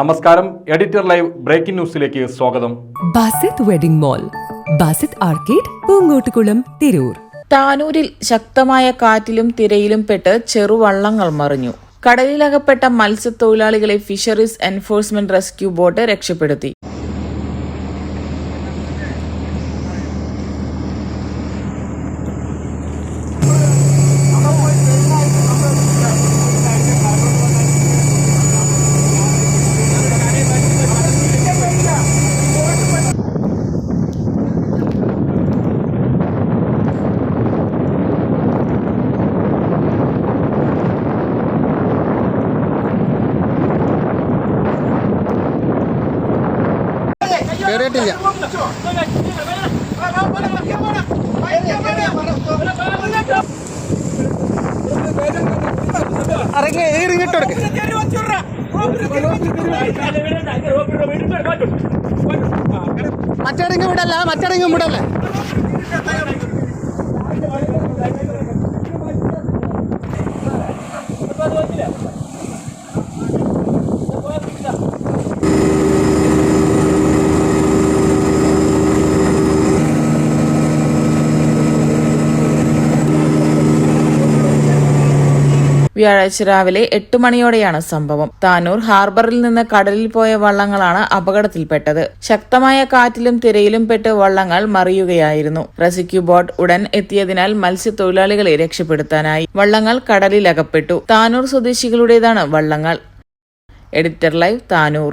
നമസ്കാരം editor live breaking ന്യൂസിലേക്ക് സ്വാഗതം. Basith wedding mall Basith arcade Poonkottukulam Tirur. താനൂരിൽ ശക്തമായ കാറ്റിലും തിരയിലും പെട്ട് ചെറുവള്ളങ്ങൾ മറിഞ്ഞു. കടലിലകപ്പെട്ട മത്സ്യത്തൊഴിലാളികളെ ഫിഷറീസ് എൻഫോഴ്സ്മെന്റ് റെസ്ക്യൂ ബോട്ട് രക്ഷപ്പെടുത്തി. ഇറങ്ങി കൊടുക്ക്. മറ്റടങ്ങി വിടല്ല മറ്റടങ്ങി വിടല്ലേ? വ്യാഴാഴ്ച രാവിലെ എട്ട് മണിയോടെയാണ് സംഭവം. താനൂർ ഹാർബറിൽ നിന്ന് കടലിൽ പോയ വള്ളങ്ങളാണ് അപകടത്തിൽപ്പെട്ടത്. ശക്തമായ കാറ്റിലും തിരയിലും പെട്ട് വള്ളങ്ങൾ മറിയുകയായിരുന്നു. റെസ്ക്യൂ ബോട്ട് ഉടൻ എത്തിയതിനാൽ മത്സ്യത്തൊഴിലാളികളെ രക്ഷപ്പെടുത്താനായി വള്ളങ്ങൾ കടലിലകപ്പെട്ടു. താനൂർ സ്വദേശികളുടേതാണ് വള്ളങ്ങൾ. Editor live Tanur.